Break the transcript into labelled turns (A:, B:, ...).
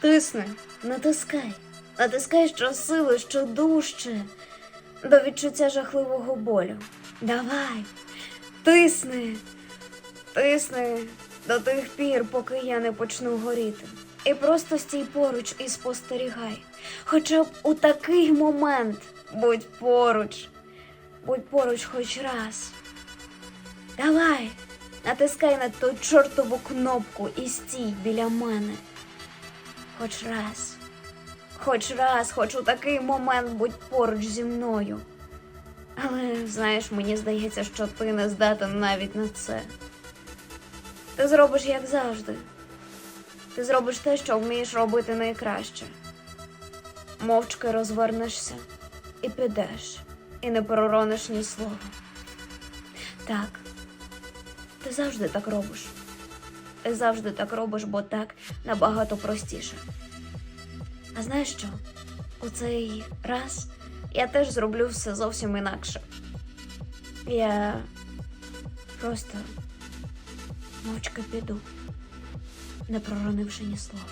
A: Тисни, натискай, натискай щосили, що дужче, до відчуття жахливого болю. Давай, тисни, тисни до тих пір, поки я не почну горіти. І просто стій поруч і спостерігай. Хоча б у такий момент будь поруч, будь поруч хоч раз. Давай, натискай на ту чортову кнопку і стій біля мене. Хоч раз, хоч раз, хоч у такий момент будь поруч зі мною. Але знаєш, мені здається, що ти не здатен навіть на це. Ти зробиш як завжди. Ти зробиш те, що вмієш робити найкраще. Мовчки розвернешся і підеш, і не пророниш ні слова. Так, ти завжди так робиш. Ти завжди так робиш, бо так набагато простіше. А знаєш що? У цей раз я теж зроблю все зовсім інакше. Я просто мовчки піду, не проронивши ні слова.